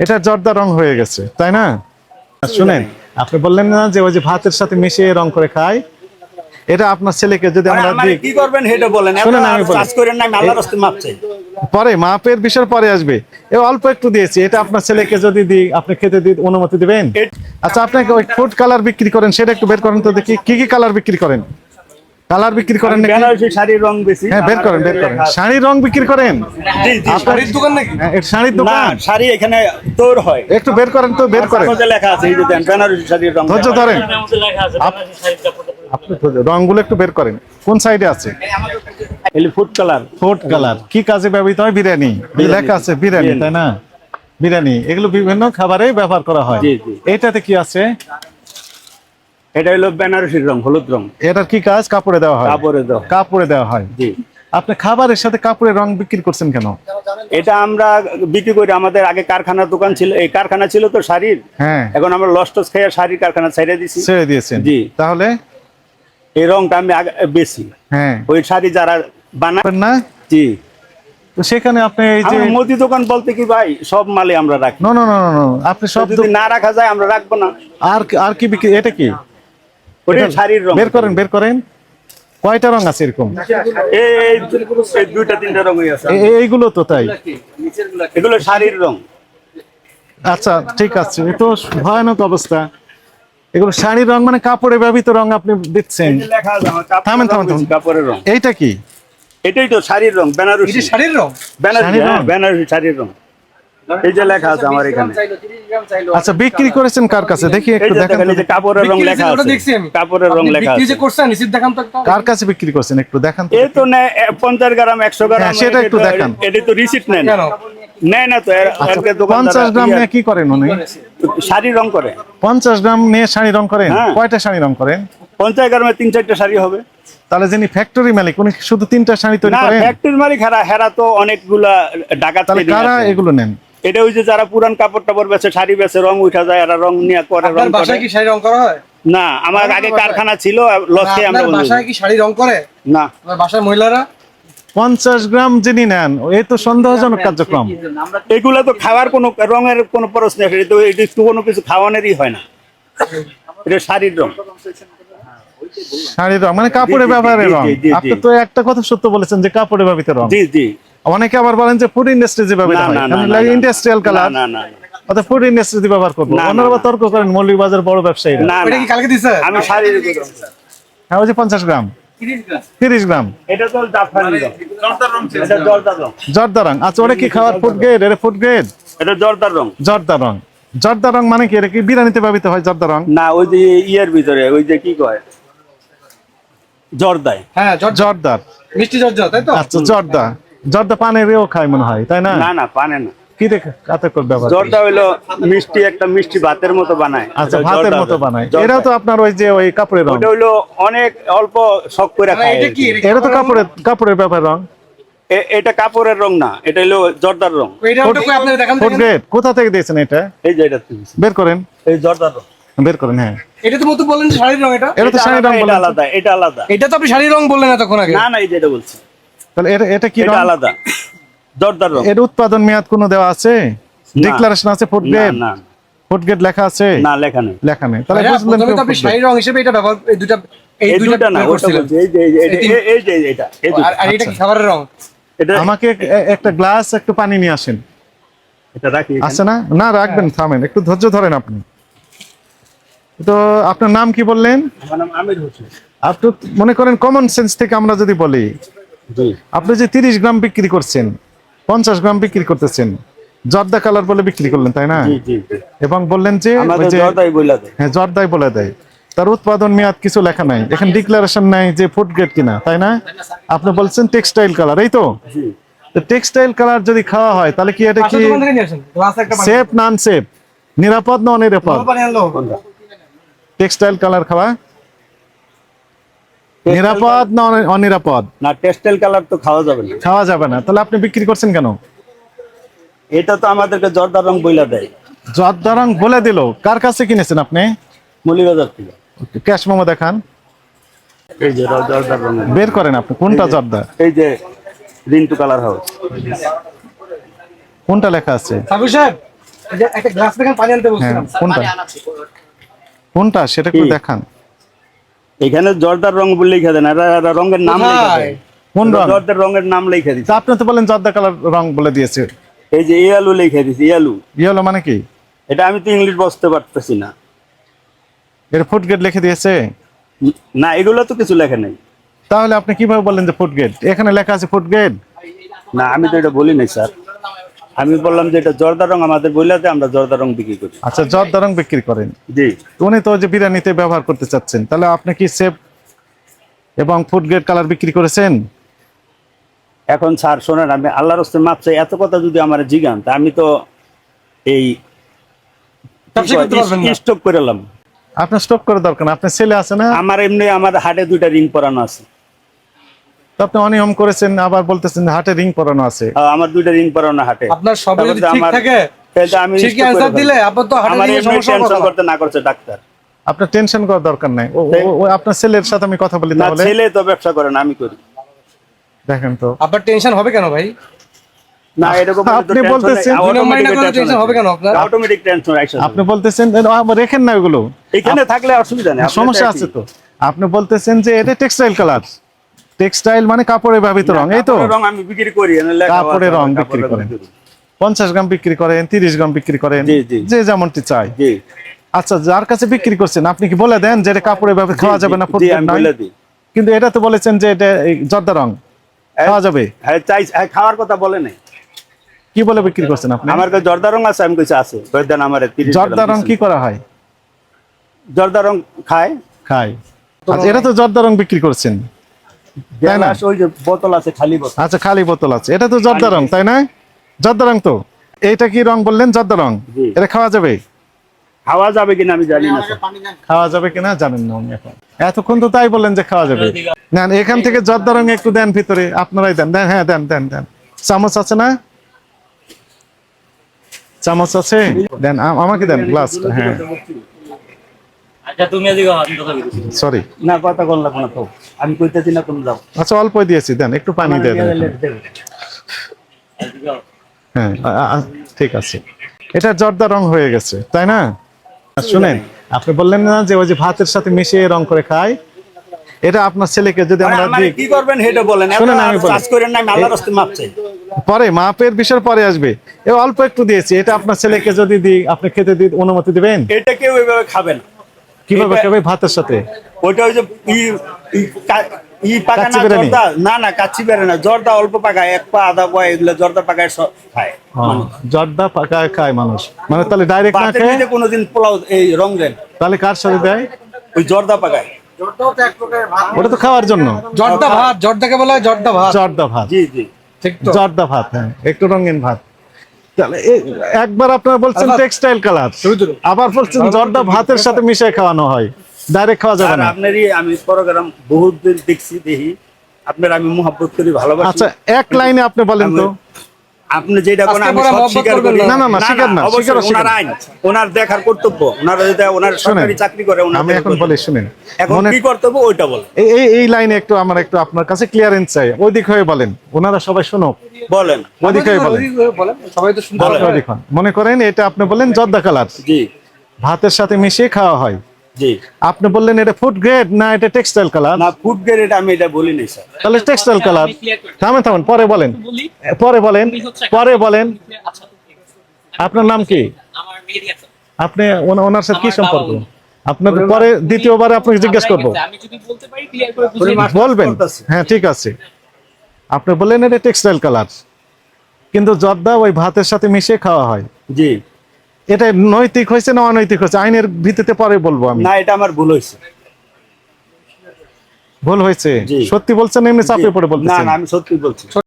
এটা জর্দা রং হয়ে গেছে তাই না? শুনেন আপনি বললেন না যে ওই যে ভাতের সাথে মিশিয়ে রং করে খায় এটা আপনার ছেলেকে যদি আমরা দিই কি করবেন সেটা বলেন। শোনেন, আমি। চাষ করেন না আল্লাহর রাস্তায় মাপ চাই। পরে মাপের বিষয় পরে আসবে। এ অল্প একটু দিয়েছি এটা আপনার ছেলেকে যদি দিই আপনি খেতে দিই অনুমতি দিবেন? আচ্ছা আপনাকে ওই ফুড কালার বিক্রি করেন সেটা একটু বের করেন তো দেখি কি কি কালার বিক্রি করেন? কালার বিক্রি করেন নাকি? বেনারসি শাড়ির রং বেশি হ্যাঁ বের করেন বের করেন। শাড়ির রং বিক্রি করেন? জি জি শাড়ির দোকান নাকি? শাড়ির না শাড়ি এখানে তোর হয়। একটু বের করেন তো বের করেন। কাগজে লেখা আছে এই যে দেন বেনারসি শাড়ির রং ধৈর্য ধরেন। আপনি ধৈর্য, রংগুলো একটু বের করেন। কোন সাইডে আছে? এলি ফুড কালার। Food colour. কি কাজে ব্যবহৃত হয়? বিরিয়ানি। লেখা আছে বিরিয়ানি তাই না? বিরিয়ানি এগুলো বিভিন্ন খাবারে ব্যবহার করা হয়। জি, জি। এটাতে কি আছে? এটা হলো বেনারসির রং হলুদ রং। এটার কি কাজ? কাপড়ে দেওয়া হয়। কাপড়ে দাও কাপড়ে দেওয়া হয়। জি। আপনি খাবারের সাথে কাপড়ের রং বিক্রি করছেন কেন? এটা আমরা বিক্রি করি আমাদের আগে কারখানার দোকান ছিল এই কারখানা ছিল তো শাড়ির। হ্যাঁ। এখন আমরা লস্টস খেয়ে শাড়ির কারখানা ছেড়ে দিছি। ছেড়ে দিয়েছেন। জি। তাহলে? এই রংটা আমি আগে- বেশি। হ্যাঁ। ওই শাড়ি যারা বানাবেন না? জি। তো সেখানে আপনি এই যে মুদি দোকান বলতে কি ভাই? সব মালে আমরা রাখি। নো নো নো নো আপনি সব যদি না রাখা যায় আমরা রাখব না। আর আর কি বিক্রি এটা কি? ওটা শাড়ির রং। বের করেন বের করেন। কয়টা রং আছে এরকম? এই এই এই দুইটা তিনটা রঙই আছে। এ- এ- এইগুলো তো তাই। এগুলো শাড়ির রং। আচ্ছা ঠিক আছে। এ তো ভয়ানক অবস্থা। এগুলো শাড়ির রং মানে কাপড়ে ব্যবহৃত রং আপনি দিচ্ছেন। থামেন, থামেন, থামেন। কাপড়ের রং। এইটা কি? এটাই তো শাড়ির রং বেনারসি। শাড়ির রং? বেনারসি শাড়ির হ্যাঁ, রং? এই যে লেখা আছে আমার এখানে আচ্ছা বিক্রি করেছেন কার কাছে দেখি একটু দেখেন যে কাপড়ের রং লেখা আছে দেখছি আমি। কাপড়ের রং লেখা বিক্রি যে করছেন নিশ্চিত দেখান তো কার কাছে বিক্রি করছেন একটু দেখান তো এই তো এ, পঞ্চাশ গ্রাম একশো গ্রাম হ্যাঁ, সেটা একটু দেখান। এটা তো রিসিপ্ট নেন না তো দোকানদাররা পঞ্চাশ গ্রাম ইয়ে- নিয়ে কি করেন উনি শাড়ি রং করে পঞ্চাশ গ্রাম নিয়ে শাড়ি রং করেন হ্যাঁ। কয়টা শাড়ি রং করেন পঞ্চাশ গ্রামে তিন চারটা শাড়ি হবে তাহলে যিনি ফ্যাক্টরি মালিক উনি শুধু তিনটা শাড়ি তৈরি না করেন ফ্যাক্টরি মালিক হেরা হেরা তো অনেকগুলা ডাকাত তাহলে কারা এগুলো নেন এটা ওই যে যারা পুরান কাপড় টাপড় বেছে শাড়ি বেছে রং উঠা যায় এরা রং নিয়ে করে রং করে। বাসায় কি শাড়ি রং করা হয়? না আমার আগে কারখানা ছিল লসে আমরা আপনার বাসায় কি শাড়ি রং করে? না। আপনার বাসার মহিলারা? পঞ্চাশ গ্রাম যিনি নেন এ তো সন্দেহজনক কার্যক্রম। এগুলা তো খাওয়ার কোনো রঙের কোনো প্রশ্ন আসে এটা তো এটা একটু কোনো কিছু খাওয়ানোরই হয় না। এটা শাড়ির রং। শাড়ির রং মানে কাপড়ে জি, জি, ব্যবহারের রং। আপনি তো একটা কথা সত্য বলেছেন যে কাপড়ে ব্যবহৃত রং। জি জি। অনেকে আবার বলেন যে ফুড ইন্ডাস্ট্রি যে ব্যবহৃত হয়। না না ইন্ডাস্ট্রিয়াল কালার না না। অর্থাৎ ফুড ইন্ডাস্ট্রি দিয়ে ব্যবহার করব। ওনারা আবার তর্ক করেন মৌলিক বাজার বড় ব্যবসায়ী না ওইটা কি কালকে দিছে? আমি। হ্যাঁ ওই যে পঞ্চাশ গ্রাম। তিরিশ গ্রাম। এটা তো জাফরানি রং এটা জর্দার রং। জর্দা রং। আচ্ছা ওটা কি খাওয়ার ফুড গ্রেড এটা ফুড গ্রেড এটা জর্দার রং। জর্দা রং। জর্দা রং মানে কি? এটা কি বিরিয়ানিতে ব্যবহৃত হয় জর্দা রং? না ওই যে ইয়ের ভিতরে ওই যে কি কয়? জর্দায়। হ্যাঁ জর্দার। মিষ্টি জর্জ তাই তো? আচ্ছা জর্দা। জর্দা পানেরও খায় মনে হয় তাই না? না না পানে না। কি দেখে কাতে করে ব্যবহার জর্দা হইল মিষ্টি একটা মিষ্টি ভাতের মতো বানায়। আচ্ছা ভাতের মতো বানায়। এটাও তো আপনার ওই যে ওই কাপড়ের রং। ওটা হইল অনেক অল্প শখ করে খায় এটা কি। এটা তো কাপড়ের কাপড়ের ব্যাপার রং। এটা কাপড়ের রং না এটা হলো জর্দার রং। এটা কোথা থেকে দিয়েছেন এটা? এই যে এটা বের করেন। এই জর্দার রং। বের করেন হ্যাঁ। এটা তো মতো বললেন শাড়ির রং এটা? এটা তো এটা শাড়ি রং আলাদা, এটা আলাদা এটা আলাদা। এটা তো আপনি শাড়ির রং বললেন এতক্ষণ আগে। না না এই যেটা বলছি। তাহলে এটা এটা কি এটা আলাদা। জর্দার রং। এর উৎপাদন মেয়াদ কোনো দেওয়া আছে? ডিক্লারেশন আছে ফুড না গ্রেড না। ফুড গ্রেড লেখা আছে? না লেখা নেই। লেখা নেই। তাহলে বুঝলেন তো আপনি। শাড়ির রং হিসেবে এটা ব্যবহার এই দুটা এই দুটা না ওটা এই যে এই যে এই এই যে এটা আর- এটা কি খাবারের রং? এটা আমাকে একটা গ্লাস একটু পানি নিয়ে আসেন। এটা রাখি আছে না? না রাখবেন থামেন। একটু ধৈর্য ধরেন আপনি। তো আপনার নাম কি বললেন? আমার নাম আমির হোসেন। আপনি মনে করেন কমন সেন্স থেকে আমরা যদি বলি আপনি যে তিরিশ গ্রাম বিক্রি করছেন পঞ্চাশ গ্রাম বিক্রি করতেছেন জর্দা কালার বলে বিক্রি করলেন তাই না? জি জি জি। এবং বললেন যে হ্যাঁ জর্দাই বলে দেয়। তার উৎপাদন মেয়াদ কিছু লেখা নাই। এখানে ডিক্লারেশন নাই যে ফুড গ্রেড কিনা তাই না? আপনি বলছেন টেক্সটাইল কালার এই তো? টেক্সটাইল কালার যদি খাওয়া হয় তাহলে কি এটা কি সেফ নান সেফ নিরাপদ না অনিরাপদ? টেক্সটাইল কালার খাওয়া? নিরাপদ না অনিরাপদ? না টেক্সটাইল কালার তো খাওয়া যাবে না। খাওয়া যাবে না। তাহলে আপনি বিক্রি করছেন কেন? এটা তো আমাদেরকে জর্দার রং বইলা দেয়। জর্দা রং বলে দিল। কার কাছে কিনেছেন আপনি? মলিবাজার থেকে। ক্যাশ মোমো দেখান। এই যে জর্দার রং। বের করেন আপনি কোনটা জর্দা? এই যে রিন্টু কালার হাউস। কোনটা লেখা আছে? সাবু সাহেব এই যে একটা গ্লাস দেখেন পানি আনতে হ্যাঁ বলছিলাম কোনটা? কোনটা? সেটা একটু দেখান। এখানে জর্দার রং বলে লিখে দেন এরা এরা রঙের নাম লিখে দেন কোন রং? জর্দার রঙের নাম লিখে দিচ্ছে তা আপনি তো বলেন জর্দা কালার রং বলে দিয়েছে। এই যে ইয়ালু লিখে দিচ্ছে ইয়ালু। ইয়েলো মানে কি? এটা আমি তো ইংলিশ বুঝতে পারতেছি না। এটা ফুড গেট লিখে দিয়েছে? না এগুলো তো কিছু লেখা নাই। তাহলে আপনি কীভাবে বললেন যে ফুড গেট এখানে লেখা আছে ফুড গেট না আমি তো এটা বলি নাই স্যার। আমি বললাম যে এটা জর্দা রং আমাদের বইলাতে আমরা জর্দা রং বিক্রি করি। আচ্ছা জর্দা রং বিক্রি করেন? জি। উনি তো যে বিরিয়ানিতে ব্যবহার করতে চাচ্ছেন। তাহলে আপনি কি সেফ এবং ফুড গ্রেড কালার বিক্রি করেছেন? এখন স্যার শোনেন আমি আল্লাহর হস্তে মাপ চাই। এত কথা যদি আমার জিগান তা আমি তো এই। স্টক করে এলাম আপনার স্টক করে দরকার না। আপনার ছেলে আছে না আমার এমনি আমার হাটে দুইটা রিং পরানো আছে আপনি অনিয়ম করেছেন আবার বলতেছেন হাটে রিং পরানো আছে। আমার দুইটা রিং পরানো হাটে। আপনার সবই যদি ঠিক থাকে তাহলে আমি ঠিক stock করে অ্যান্সার ফেলব। দিলে আপনার তো হার্টের আমার সমস্যা করতে না করছে ডাক্তার। আপনার টেনশন করার দরকার নাই। আপনার ছেলের সাথে আমি কথা বলি তাহলে। ছেলে তো ব্যবসা করে না আমি করি। দেখেন তো। আপনার টেনশন হবে কেন ভাই? না এরকম আপনি বলতেছেন দুই নম্বরই না করলে tension হবে কেন আপনার? অটোমেটিক টেনশন আপনি বলতেছেন রেখেন না ওগুলো এখানে থাকলে অসুবিধা নেই সমস্যা আছে তো। আপনি বলতেছেন যে এটা টেক্সটাইল কালার টেক্সটাইল মানে কাপড়ে ব্যবহৃত রং এই তো? কাপড়ের রং আমি বিক্রি করি কাপড়ের রং বিক্রি করেন। করি। পঞ্চাশ গ্রাম বিক্রি করেন তিরিশ গ্রাম বিক্রি করেন। যে যেমনটি চাই আচ্ছা যার কাছে বিক্রি করছেন আপনি কি বলে দেন যে এটা কাপড়ে ব্যবহার খাওয়া যাবে না কিন্তু এটা তো বলেছেন যে এটা জর্দা রং খাওয়া যাবে? হ্যাঁ চাই হ্যাঁ, খাওয়ার কথা বলে নাই। কি বলে বিক্রি করছেন আপনি? আমার কাছে জর্দা রং আছে আমি কইছি আছে দেন আমার জর্দা রং কি করা হয়? জর্দা রং খায়। খায়। আচ্ছা এটা তো জর্দা রং বিক্রি করছেন? গ্লাস ওই যে বোতল আছে খালি বোতল। আচ্ছা খালি বোতল আছে। এটা তো জর্দা রং তাই না? জর্দা রং তো। এইটা কি রং বললেন? জর্দা রং? এটা খাওয়া যাবে? খাওয়া যাবে কিনা আমি জানি না খাওয়া যাবে কিনা জানেন না উনি এখন। এতক্ষণ তো তাই বললেন যে খাওয়া যাবে। নেন এখান থেকে জর্দা রং একটু দেন ভিতরে আপনারাই দেন। দেন হ্যাঁ দেন দেন দেন। চামচ আছে না? চামচ আছে? দেন আমাকে দেন গ্লাসটা হ্যাঁ আচ্ছা তুমি এদিকে হাত কথা বলছি সরি না কথা লাগবে না তো আমি কইতেছি না তুমি যাও আচ্ছা অল্প দিয়েছি দেন একটু পানি দিয়ে দেন হ্যাঁ ঠিক আছে। এটা জর্দা রং হয়ে গেছে তাই না? শুনেন আপনি বললেন না যে ওই যে ভাতের সাথে মিশিয়ে রং করে খায় এটা আপনার ছেলেকে যদি আমরা দিই কি করবেন সেটা বলেন। শুনুন, আমি। চাষ করেন না আমি আল্লাহর রাস্তে মাপ চাই। পরে মাপের বিষয় পরে আসবে। এ অল্প একটু দিয়েছি এটা আপনার ছেলেকে যদি দিই আপনি খেতে দিই অনুমতি দিবেন? এটা কেউ এইভাবে খাবে না। কীভাবে খাবে ভাতের সাথে? ওইটা ওই যে ই পাকা না জর্দা? না না কাচ্চি বেড়ে না। জর্দা অল্প পাকায় এক পা আধা পা এগুলো জর্দা পাকায় সব খায় জর্দা পাকা খায় মানুষ। মানে তাহলে ডাইরেক্ট না খেয়ে কোনোদিন পোলাও এই রং দেন। তাহলে কার সাথে দেয়? ওই জর্দা পাকায়। ওটা তো খাওয়ার জন্য। জর্দা ভাত জর্দাকে বলা হয় জর্দা ভাত। জর্দা ভাত। জি জি। ঠিক তো। জর্দা ভাত হ্যাঁ। একটু রঙিন ভাত। একবার আপনার বলছেন টেক্সটাইল কালার আবার বলছেন জর্দা ভাতের সাথে মিশে খাওয়ানো হয়। ডাইরেক্ট খাওয়া যাবে না। আপনারই আমি প্রোগ্রাম বহুত দিন দেখছি দেখি। আপনার আমি মোহাব্বত করি ভালোবাসি। আচ্ছা এক লাইনে আপনি বলেন তো। আপনি যেটা কোন আমি সব স্বীকার করি। না। না, না, স্বীকার না, স্বীকার ওনার আইন ওনার দেখার কর্তব্য। ওনার যদি ওনার সরকারি চাকরি করে ওনার আমি এখন বলি শুনেন। এখন মনে কি কর্তব্য ওইটা বলে এই এই- এই লাইনে একটু আমার একটু আপনার কাছে ক্লিয়ারেন্স চাই। ওই দিক হয়ে বলেন। ওনারা সবাই শুনুক বলেন। ওই দিক হয়ে বলেন। বলেন। সবাই তো শুনতে মনে করেন এটা আপনি বলেন জর্দা কালার। জি। ভাতের সাথে মিশিয়ে খাওয়া হয়। জি। আপনি বললেন এটা ফুড গ্রেড না এটা টেক্সটাইল কালার না ফুড গ্রেড এটা আমি এটা বলি নাই স্যার। তাহলে টেক্সটাইল কালার থামেন থামেন পরে বলেন। পরে বলেন পরে বলেন। আপনার নাম কি? আমার মেয়েরই আছে আপনি ওনা- ওনার সাথে কি সম্পর্ক? বাবা আপনার পরে দ্বিতীয়বারে আপনাকে জিজ্ঞেস করব। আমি যদি বলতে পারি ক্লিয়ার করে বুঝিয়ে দিই। বলবেন। হ্যাঁ ঠিক আছে। আপনি বললেন এটা টেক্সটাইল কালার কিন্তু জর্দা ওই ভাতের সাথে মিশিয়ে খাওয়া হয়। জি। এটা নৈতিক হয়েছে না অনৈতিক হয়েছে? আইনের ভিত্তিতে পরে বলব আমি। না এটা আমার ভুল হয়েছে। ভুল হয়েছে। সত্যি বলছেন এমনি চাপে পড়ে না না আমি সত্যি বলছি।